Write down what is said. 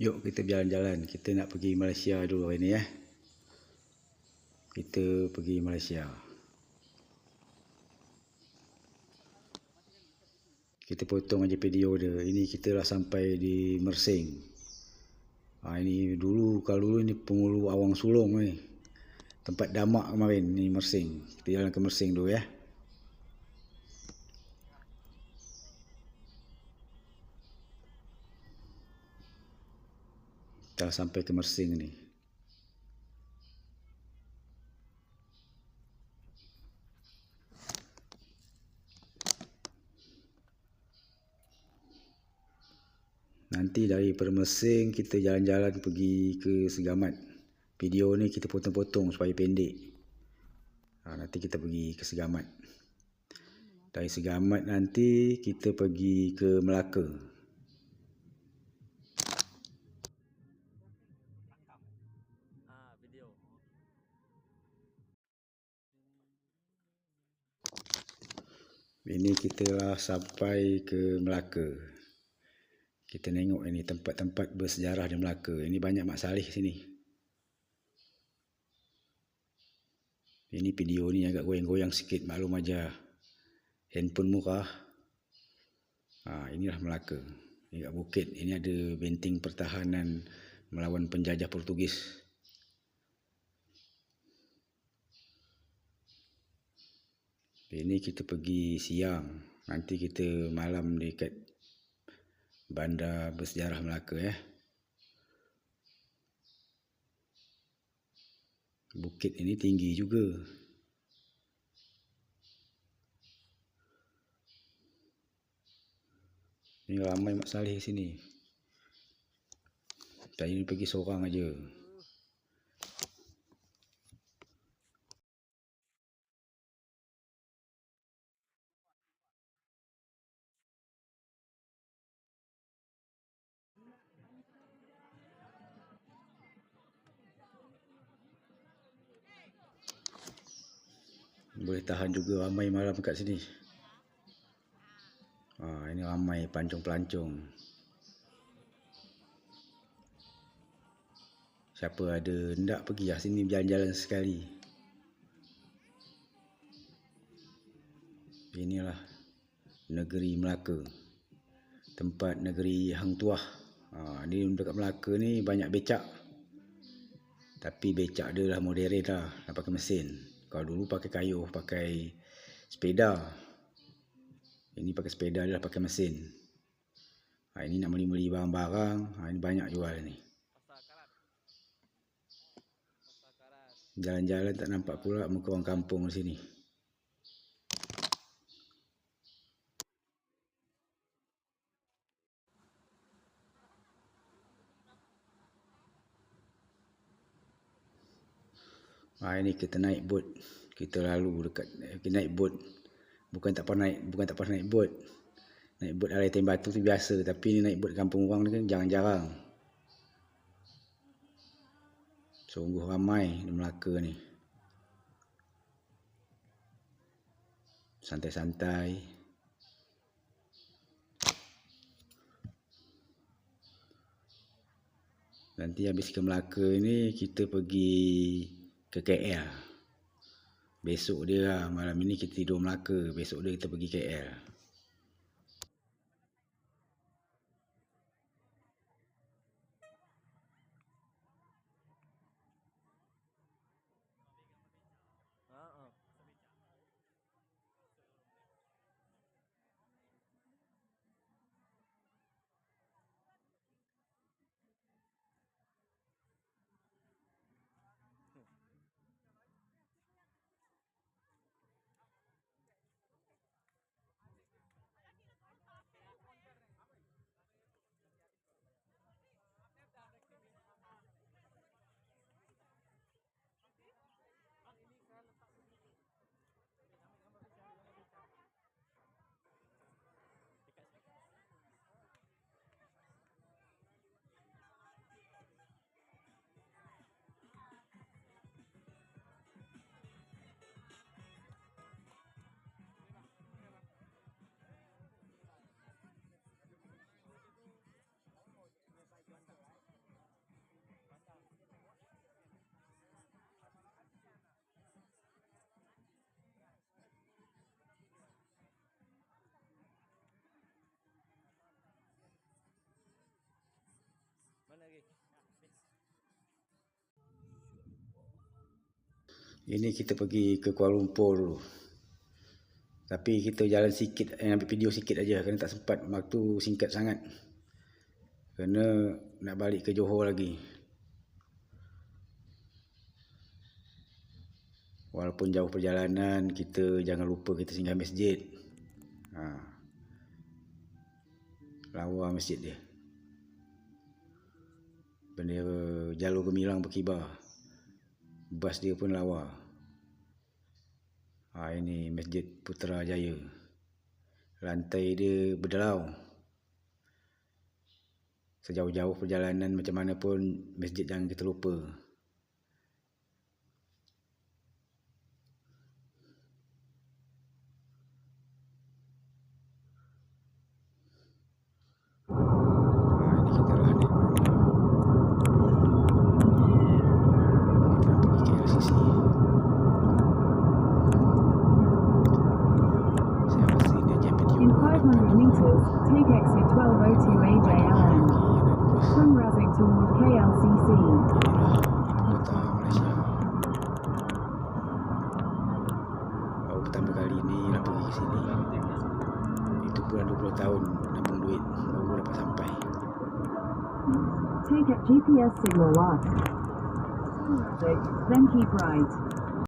Yuk kita jalan-jalan. Kita nak pergi Malaysia dulu hari ni ya. Kita pergi Malaysia. Kita potong aja video dia. Ini kita dah sampai di Mersing. Ha, ini dulu kalau dulu ini pengulu Awang Sulong ni. Tempat damak kemarin ni Mersing. Kita jalan ke Mersing dulu ya. Dah sampai ke Mersing ni. Nanti dari Permesing kita jalan-jalan pergi ke Segamat. Video ni kita potong-potong supaya pendek. Ha, nanti kita pergi ke Segamat. Dari Segamat nanti kita pergi ke Melaka. Ini kita lah sampai ke Melaka. Kita tengok ini tempat-tempat bersejarah di Melaka. Ini banyak Mak Salih sini. Ini video ni agak goyang-goyang sikit. Maklum aja. Handphone murah. Ha, inilah Melaka. Ini kat bukit. Ini ada benteng pertahanan melawan penjajah Portugis. Ini kita pergi siang. Nanti kita malam dekat bandar bersejarah Melaka ya. Bukit ini tinggi juga. Ini ramai Mak Saleh sini. Saya ini pergi seorang aja. Boleh tahan juga ramai malam kat sini. Ha, ini ramai pelancong-pelancong. Siapa ada hendak pergi lah sini jalan-jalan sekali. Inilah negeri Melaka. Tempat negeri Hang Tuah. Ha, ni dekat Melaka ni banyak becak. Tapi becak dia lah modern lah. Nak pakai mesin. Kalau dulu pakai kayu, pakai sepeda. Ini pakai sepeda dia pakai mesin. Ha, ini nak beli-beli barang-barang. Ha, ini banyak jual ni. Jalan-jalan tak nampak pula muka orang kampung di sini. Ha, ini kita naik bot. Kita lalu dekat kita naik bot. Bukan tak pernah naik, bukan tak pernah naik bot. Naik bot alai tem batu tu biasa, tapi ni naik bot kampung orang ni kan jarang-jarang. Sungguh ramai di Melaka ni. Santai-santai. Nanti habis ke Melaka ni kita pergi ke KL. Besok dia malam ini kita tidur Melaka. Besok dia kita pergi KL. Ini kita pergi ke Kuala Lumpur dulu. Tapi kita jalan sikit, eh, ambil video sikit aja kerana tak sempat. Waktu singkat sangat. Kerana nak balik ke Johor lagi. Walaupun jauh perjalanan, kita jangan lupa kita singgah masjid. Ha. Lawa masjid dia. Bendera jalur gemilang berkibar. Bas dia pun lawa. Ha, ini Masjid Putrajaya. Lantai dia berdelau. Sejauh-jauh perjalanan macam mana pun masjid jangan kita lupa. Take exit 1202 AJLN. From Razing toward KLCC. Baru pertama kali ni nak pergi ke sini. Itu pun 20 tahun nabung duit baru dapat sampai. Take at GPS signal 1. Then keep right.